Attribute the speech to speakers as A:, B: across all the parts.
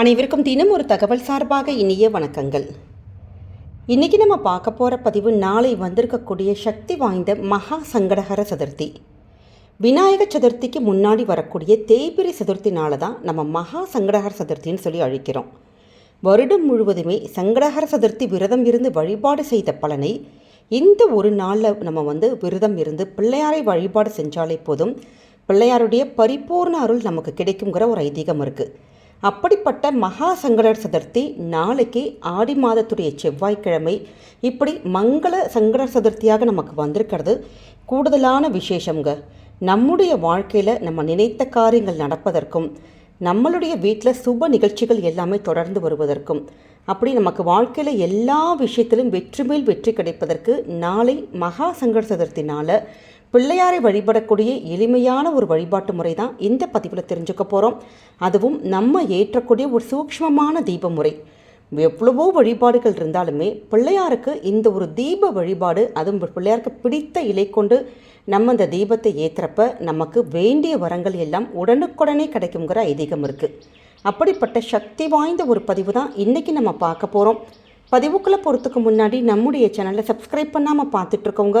A: அனைவருக்கும் தினம் ஒரு தகவல் சார்பாக இனிய வணக்கங்கள். இன்றைக்கி நம்ம பார்க்க போகிற பதிவு நாளை வந்திருக்கக்கூடிய சக்தி வாய்ந்த மகா சங்கடகர சதுர்த்தி. விநாயக சதுர்த்திக்கு முன்னாடி வரக்கூடிய தேய்பிரி சதுர்த்தினால தான் நம்ம மகா சங்கடகர சதுர்த்தின்னு சொல்லி அழைக்கிறோம். வருடம் முழுவதுமே சங்கடகர சதுர்த்தி விரதம் இருந்து வழிபாடு செய்த பலனை இந்த ஒரு நாளில் நம்ம வந்து விரதம் இருந்து பிள்ளையாரை வழிபாடு செஞ்சாலே போதும் பிள்ளையாருடைய பரிபூர்ண அருள் நமக்கு கிடைக்குங்கிற ஒரு ஐதீகம் இருக்குது அப்படிப்பட்ட மகா சங்கடர் சதுர்த்தி நாளைக்கு ஆடி மாதத்துடைய செவ்வாய்க்கிழமை இப்படி மங்கள சங்கடர் சதுர்த்தியாக நமக்கு வந்திருக்கிறது. கூடுதலான விசேஷங்க நம்முடைய வாழ்க்கையில் நம்ம நினைத்த காரியங்கள் நடப்பதற்கும் நம்மளுடைய வீட்டில் சுப நிகழ்ச்சிகள் எல்லாமே தொடர்ந்து வருவதற்கும் அப்படி நமக்கு வாழ்க்கையில் எல்லா விஷயத்திலும் வெற்றி மேல் வெற்றி கிடைப்பதற்கு நாளை மகா சங்கட சதுர்த்தினால பிள்ளையாரை வழிபடக்கூடிய எளிமையான ஒரு வழிபாட்டு முறை தான் இந்த பதிவில் தெரிஞ்சுக்க போகிறோம் அதுவும் நம்ம ஏற்றக்கூடிய ஒரு சூக்ஷ்மமான தீப முறை. எவ்வளவோ வழிபாடுகள் இருந்தாலுமே பிள்ளையாருக்கு இந்த ஒரு தீப வழிபாடு அதுவும் பிள்ளையாருக்கு பிடித்த இலை கொண்டு நம்ம இந்த தீபத்தை ஏற்றுறப்ப நமக்கு வேண்டிய வரங்கள் எல்லாம் உடனுக்குடனே கிடைக்குங்கிற ஐதீகம் இருக்குது அப்படிப்பட்ட சக்தி வாய்ந்த ஒரு பதிவு தான் இன்றைக்கி நம்ம பார்க்க போகிறோம் பதிவுக்குள்ளே போகிறதுக்கு முன்னாடி நம்முடைய சேனலை சப்ஸ்கிரைப் பண்ணாமல் பார்த்துட்ருக்கவங்க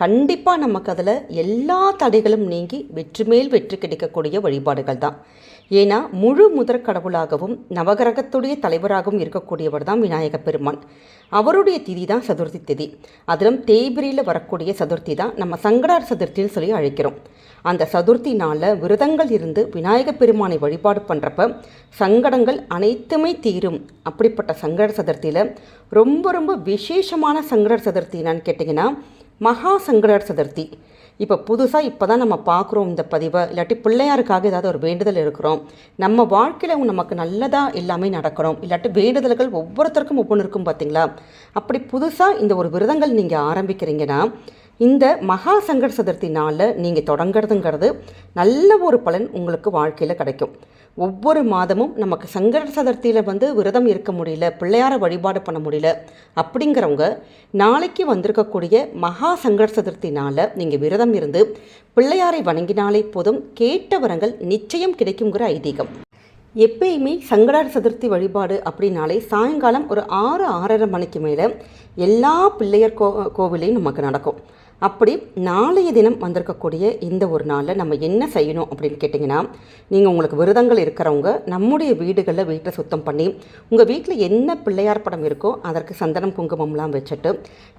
A: கண்டிப்பாக நமக்கு அதில் எல்லா தடைகளும் நீங்கி வெற்றி மேல் வெற்றி கிடைக்கக்கூடிய வழிபாடுகள் தான் ஏன்னா முழு முதற் கடவுளாகவும் நவகிரகத்துடைய தலைவராகவும் இருக்கக்கூடியவர் தான் விநாயக பெருமான். அவருடைய திதி தான் சதுர்த்தி திதி. அதிலும் தேய்பிரியில் வரக்கூடிய சதுர்த்தி தான் நம்ம சங்கடார் சதுர்த்தின்னு சொல்லி அழைக்கிறோம். அந்த சதுர்த்தி நாளில் விரதங்கள் இருந்து விநாயக பெருமானை வழிபாடு பண்ணுறப்ப சங்கடங்கள் அனைத்துமே தீரும். அப்படிப்பட்ட சங்கட சதுர்த்தியில் ரொம்ப ரொம்ப விசேஷமான சங்கடர் சதுர்த்தி என்னான்னு கேட்டிங்கன்னா மகா சங்கடர் சதுர்த்தி. இப்போ புதுசாக இப்போ தான் நம்ம பார்க்குறோம் இந்த பதிவை. இல்லாட்டி பிள்ளையாருக்காக ஏதாவது ஒரு வேண்டுதல் இருக்கிறோம் நம்ம வாழ்க்கையில் நமக்கு நல்லதாக எல்லாமே நடக்கணும். இல்லாட்டி வேண்டுதல்கள் ஒவ்வொருத்தருக்கும் ஒவ்வொன்று இருக்கும் பார்த்தீங்களா அப்படி புதுசாக இந்த ஒரு விரதங்கள் நீங்கள் ஆரம்பிக்கிறீங்கன்னா இந்த மகா சங்கட சதுர்த்தி நாளில் நீங்கள் தொடங்குறதுங்கிறது நல்ல ஒரு பலன் உங்களுக்கு வாழ்க்கையில் கிடைக்கும். ஒவ்வொரு மாதமும் நமக்கு சங்கட சதுர்த்தியில் வந்து விரதம் இருக்க முடியல பிள்ளையார வழிபாடு பண்ண முடியல. அப்படிங்கிறவங்க நாளைக்கு வந்திருக்கக்கூடிய மகா சங்கட சதுர்த்தி நாளில் நீங்கள் விரதம் இருந்து பிள்ளையாரை வணங்கினாலே போதும் கேட்ட வரங்கள் நிச்சயம் கிடைக்குங்கிற ஐதீகம். எப்பயுமே சங்கடார் சதுர்த்தி வழிபாடு அப்படின்னாலே சாயங்காலம் ஒரு ஆறு ஆறரை மணிக்கு மேலே எல்லா பிள்ளையர் கோ கோவிலையும் நமக்கு நடக்கும். அப்படி நாளைய தினம் வந்திருக்கக்கூடிய இந்த ஒரு நாளில் நம்ம என்ன செய்யணும் அப்படின்னு கேட்டிங்கன்னா நீங்கள் உங்களுக்கு விரதங்கள் இருக்கிறவங்க நம்முடைய வீடுகளில் வீட்டை சுத்தம் பண்ணி உங்கள் வீட்டில் என்ன பிள்ளையார் படம் இருக்கோ அதற்கு சந்தனம் குங்குமம்லாம் வச்சுட்டு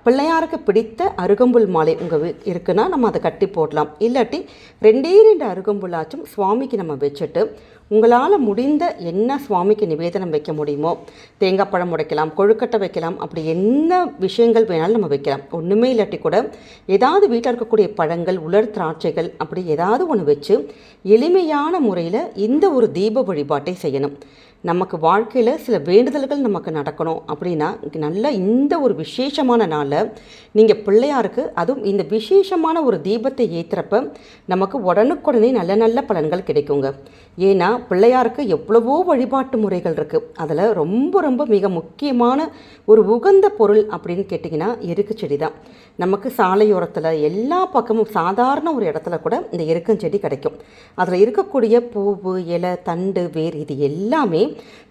A: பிள்ளையாருக்கு பிடித்த அருகம்புல் மாலை உங்கள் வீ இருக்குன்னா நம்ம அதை கட்டி போடலாம். இல்லாட்டி ரெண்டே ரெண்டு அருகம்புல்லாச்சும் சுவாமிக்கு நம்ம வச்சுட்டு உங்களால் முடிந்த என்ன சுவாமிக்கு நிவேதனம் வைக்க முடியுமோ தேங்காய் பழம் உடைக்கலாம் கொழுக்கட்டை வைக்கலாம் அப்படி என்ன விஷயங்கள் வேணாலும் நம்ம வைக்கலாம். ஒன்றுமே இல்லாட்டி கூட ஏதாவது வீட்டில் இருக்கக்கூடிய பழங்கள் உலர் திராட்சைகள் அப்படி ஏதாவது ஒன்று வச்சு எளிமையான முறையில் இந்த ஒரு தீப வழிபாட்டை செய்யணும். நமக்கு வாழ்க்கையில் சில வேண்டுதல்கள் நமக்கு நடக்கணும் அப்படின்னா நல்ல இந்த ஒரு விசேஷமான நாளில் நீங்கள் பிள்ளையாருக்கு அதுவும் இந்த விசேஷமான ஒரு தீபத்தை ஏற்றுறப்ப நமக்கு உடனுக்குடனே நல்ல நல்ல பலன்கள் கிடைக்குங்க. ஏன்னா பிள்ளையாருக்கு எவ்வளவோ வழிபாட்டு முறைகள் இருக்குது அதில் ரொம்ப ரொம்ப மிக முக்கியமான ஒரு உகந்த பொருள் அப்படின்னு கேட்டிங்கன்னா எருக்கு செடி தான். நமக்கு சாலையோரத்தில் எல்லா பக்கமும் சாதாரண ஒரு இடத்துல கூட இந்த எருக்கஞ்செடி கிடைக்கும். அதில் இருக்கக்கூடிய பூவு இலை தண்டு வேர் இது எல்லாமே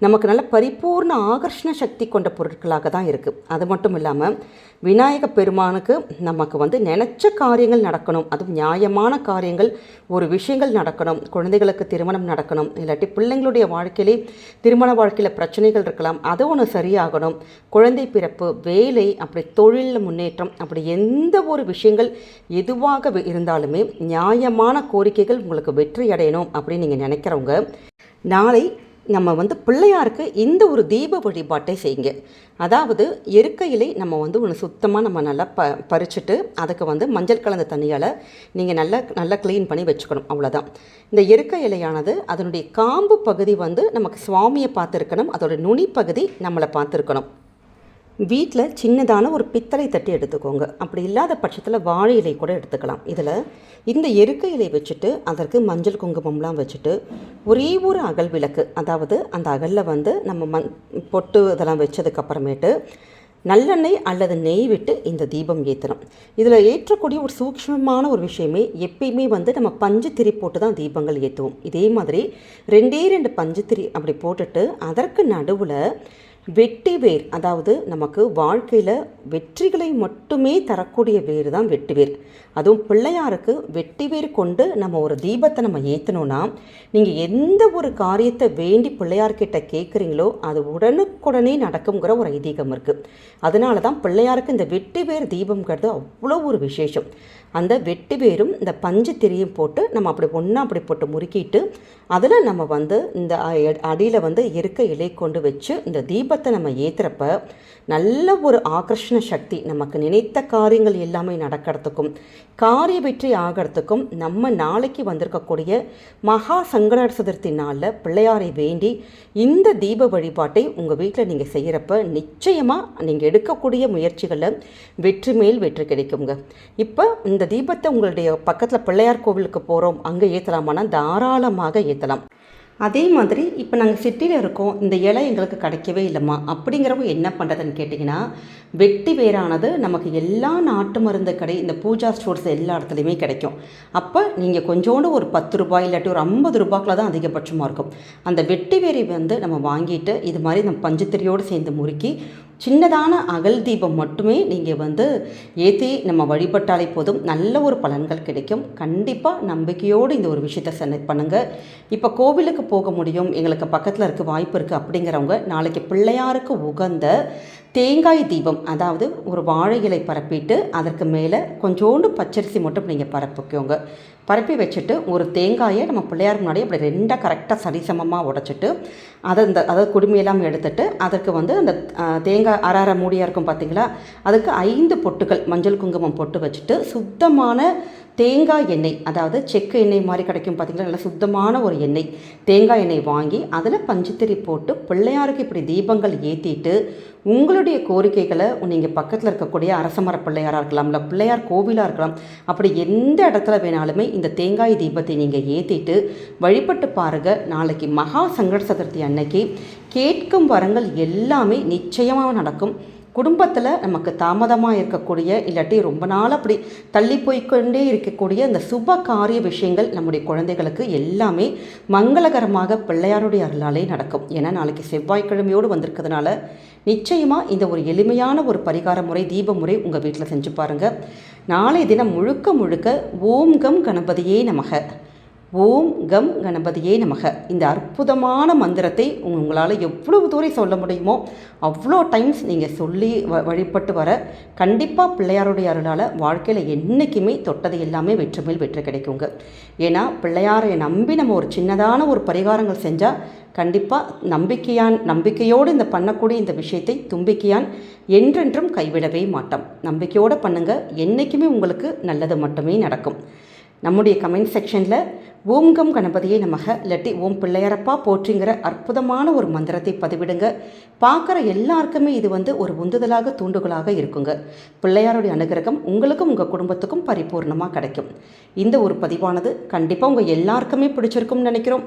A: நமக்கு நல்ல பரிபூர்ண ஆகர்ஷண சக்தி கொண்ட பொருட்களாக தான் இருக்குது அது மட்டும் இல்லாமல் விநாயக பெருமானுக்கு நமக்கு வந்து நினச்ச காரியங்கள் நடக்கணும். அதுவும் நியாயமான காரியங்கள் ஒரு விஷயங்கள் நடக்கணும். குழந்தைகளுக்கு திருமணம் நடக்கணும். இல்லாட்டி பிள்ளைங்களுடைய வாழ்க்கையிலே திருமண வாழ்க்கையில் பிரச்சனைகள் இருக்கலாம். அது ஒன்று சரியாகணும். குழந்தை பிறப்பு வேலை அப்படி தொழிலில் முன்னேற்றம் அப்படி எந்த ஒரு விஷயங்கள் எதுவாக இருந்தாலுமே நியாயமான கோரிக்கைகள் உங்களுக்கு வெற்றி அடையணும் அப்படின்னு நீங்கள் நினைக்கிறவங்க நாளை நம்ம வந்து பிள்ளையாருக்கு இந்த ஒரு தீப வழிபாட்டை செய்யுங்க. அதாவது எருக்கையிலே நம்ம வந்து ஒன்று சுத்தமாக நம்ம நல்லா ப பறிச்சுட்டு அதுக்கு வந்து மஞ்சள் கலந்த தண்ணியால் நீங்கள் நல்லா நல்லா க்ளீன் பண்ணி வச்சுக்கணும் அவ்வளோதான் இந்த எருக்க இலையானது அதனுடைய காம்பு பகுதி வந்து நமக்கு சுவாமியை பார்த்துருக்கணும் அதோடய நுனி பகுதி நம்மளை பார்த்துருக்கணும். வீட்டில் சின்னதான ஒரு பித்தளை தட்டி எடுத்துக்கோங்க. அப்படி இல்லாத பட்சத்தில் வாழை இலை கூட எடுத்துக்கலாம். இதில் இந்த எருக்க இலை வச்சுட்டு அதற்கு மஞ்சள் குங்குமம்லாம் வச்சுட்டு ஒரே ஒரு அகல் விளக்கு அதாவது அந்த அகலில் வந்து நம்ம மண் பொட்டு இதெல்லாம் வச்சதுக்கப்புறமேட்டு நல்லெண்ணெய் அல்லது நெய் விட்டு இந்த தீபம் ஏற்றணும் இதில் ஏற்றக்கூடிய ஒரு சூக்ஷ்மமான ஒரு விஷயமே எப்பயுமே வந்து நம்ம பஞ்சுத்திரி போட்டு தான் தீபங்கள் ஏற்றுவோம் இதே மாதிரி ரெண்டே ரெண்டு பஞ்சுத்திரி அப்படி போட்டுட்டு அதற்கு நடுவில் வெட்டி வேர் அதாவது நமக்கு வாழ்க்கையில் வெற்றிகளை மட்டுமே தரக்கூடிய வேர் தான் வெட்டி வேர். அதுவும் பிள்ளையாருக்கு வெட்டி வேர் கொண்டு நம்ம ஒரு தீபத்தை நம்ம ஏற்றணும்னா நீங்கள் எந்த ஒரு காரியத்தை வேண்டி பிள்ளையார்கிட்ட கேட்குறீங்களோ அது உடனுக்குடனே நடக்குங்கிற ஒரு ஐதீகம் இருக்குது அதனால தான் பிள்ளையாருக்கு இந்த வெட்டி வேர் தீபம்ங்கிறது அவ்வளோ ஒரு விசேஷம். அந்த வெட்டி வேரும் இந்த பஞ்சு திரியும் போட்டு நம்ம அப்படி ஒன்றா அப்படி போட்டு முறுக்கிட்டு அதில் நம்ம வந்து இந்த அடியில் வந்து இருக்க இலை கொண்டு வச்சு இந்த தீபத்தை நம்ம ஏற்றுறப்ப நல்ல ஒரு ஆகர்ஷண சக்தி நமக்கு நினைத்த காரியங்கள் எல்லாமே நடக்கிறதுக்கும் காரிய வெற்றி ஆகிறதுக்கும் நம்ம நாளைக்கு வந்திருக்கக்கூடிய மகா சங்கட சதுர்த்தி நாளில் பிள்ளையாரை வேண்டி இந்த தீப வழிபாட்டை உங்கள் வீட்டில் நீங்கள் செய்கிறப்ப நிச்சயமாக நீங்கள் எடுக்கக்கூடிய முயற்சிகளில் வெற்றி மேல் வெற்றி கிடைக்குங்க. இப்போ இந்த இந்த தீபத்தை உங்களுடைய பக்கத்தில் பிள்ளையார் கோவிலுக்கு போகிறோம் அங்கே ஏற்றலாமான்னா தாராளமாக ஏற்றலாம் அதே மாதிரி இப்போ நாங்கள் சிட்டியில் இருக்கோம் இந்த இலை எங்களுக்கு கிடைக்கவே இல்லைம்மா. அப்படிங்கிறவங்க என்ன பண்ணுறதுன்னு கேட்டிங்கன்னா வெட்டி வேரானது நமக்கு எல்லா நாட்டு மருந்து கடை இந்த பூஜா ஸ்டோர்ஸ் எல்லா இடத்துலையுமே கிடைக்கும். அப்போ நீங்கள் கொஞ்சோண்டு ஒரு பத்து ரூபாய் இல்லாட்டி ஒரு ஐம்பது ரூபாய்க்குள்ள தான் அதிகபட்சமாக இருக்கும். அந்த வெட்டி வேரை வந்து நம்ம வாங்கிட்டு இது மாதிரி நம்ம பஞ்சுத்திரியோடு சேர்ந்து முறுக்கி சின்னதான அகல் தீபம் மட்டுமே நீங்கள் வந்து ஏற்றி நம்ம வழிபட்டாலே போதும். நல்ல ஒரு பலன்கள் கிடைக்கும். கண்டிப்பாக நம்பிக்கையோடு இந்த ஒரு விஷயத்தை சென்னை பண்ணுங்கள் இப்போ கோவிலுக்கு போக முடியும். எங்களுக்கு பக்கத்தில் இருக்க வாய்ப்பு இருக்குது அப்படிங்கிறவங்க நாளைக்கு பிள்ளையாருக்கு உகந்த தேங்காய் தீபம் அதாவது ஒரு வாழை இலை பரப்பிட்டு அதற்கு மேலே கொஞ்சோண்டு பச்சரிசி மட்டும் நீங்கள் பரப்பிக்கோங்க. பரப்பி வச்சுட்டு ஒரு தேங்காயை நம்ம பிள்ளையார் முன்னாடி அப்படி ரெண்டாக கரெக்டாக சரிசமமாக உடச்சிட்டு அதை இந்த அதாவது குடுமையெல்லாம் எடுத்துட்டு அதற்கு வந்து அந்த தேங்காய் அரை அரை மூடியாக இருக்கும் பார்த்தீங்களா அதுக்கு ஐந்து பொட்டுகள் மஞ்சள் குங்குமம் பொட்டு வச்சுட்டு சுத்தமான தேங்காய் எண்ணெய் அதாவது செக்கு எண்ணெய் மாதிரி கிடைக்கும் பார்த்திங்களா நல்லா சுத்தமான ஒரு எண்ணெய் தேங்காய் எண்ணெய் வாங்கி அதில் பஞ்சுத்திரி போட்டு பிள்ளையாருக்கு இப்படி தீபங்கள் ஏற்றிட்டு உங்களுடைய கோரிக்கைகளை நீங்கள் பக்கத்தில் இருக்கக்கூடிய அரசமர பிள்ளையாராக இருக்கலாம் இல்லை பிள்ளையார் கோவிலாக இருக்கலாம் அப்படி எந்த இடத்துல வேணாலுமே இந்த தேங்காய் தீபத்தை நீங்கள் ஏற்றிட்டு வழிபட்டு பாருங்கள் நாளைக்கு மகா சங்கட சதுர்த்தி அன்னைக்கு கேட்கும் வரங்கள் எல்லாமே நிச்சயமாக நடக்கும். குடும்பத்தில் நமக்கு தாமதமாக இருக்கக்கூடிய இல்லாட்டி ரொம்ப நாள் அப்படி தள்ளி போய்கொண்டே இருக்கக்கூடிய இந்த சுப காரிய விஷயங்கள் நம்முடைய குழந்தைகளுக்கு எல்லாமே மங்களகரமாக பிள்ளையாருடைய அருளாலே நடக்கும். ஏன்னா நாளைக்கு செவ்வாய்க்கிழமையோடு வந்திருக்கிறதுனால நிச்சயமாக இந்த ஒரு எளிமையான ஒரு பரிகார முறை தீப முறை உங்கள் வீட்டில் செஞ்சு பாருங்கள் நாளை தினம் முழுக்க முழுக்க ஓம் கம் கணபதியே நமக. ஓம் கம் கணபதியே நமக. இந்த அற்புதமான மந்திரத்தை உங்களால் எவ்வளவு தூரம் சொல்ல முடியுமோ அவ்வளோ டைம்ஸ் நீங்கள் சொல்லி வ வழிபட்டு வர கண்டிப்பாக பிள்ளையாருடைய அருளால் வாழ்க்கையில் என்றைக்குமே தொட்டது எல்லாமே வெற்றி மேல் வெற்றி கிடைக்குங்க. ஏன்னா பிள்ளையாரை நம்பி நம்ம ஒரு சின்னதான ஒரு பரிகாரங்கள் செஞ்சால் கண்டிப்பாக நம்பிக்கையான் நம்பிக்கையோடு இந்த பண்ணக்கூடிய இந்த விஷயத்தை தும்பிக்கையான் என்றென்றும் கைவிடவே மாட்டோம். நம்பிக்கையோடு பண்ணுங்கள் என்றைக்குமே உங்களுக்கு நல்லது மட்டுமே நடக்கும். நம்முடைய கமெண்ட் செக்ஷனில் ஓம்கம் கணபதியை நமக இல்லாட்டி ஓம் பிள்ளையரப்பா போற்றிங்கிற அற்புதமான ஒரு மந்திரத்தை பதிவிடுங்க. பார்க்குற எல்லாருக்குமே இது வந்து ஒரு உந்துதலாக தூண்டுகளாக இருக்குங்க. பிள்ளையாருடைய அனுகிரகம் உங்களுக்கும் உங்கள் குடும்பத்துக்கும் பரிபூர்ணமாக கிடைக்கும். இந்த ஒரு பதிவானது கண்டிப்பாக உங்கள் எல்லாருக்குமே பிடிச்சிருக்கும்னு நினைக்கிறோம்.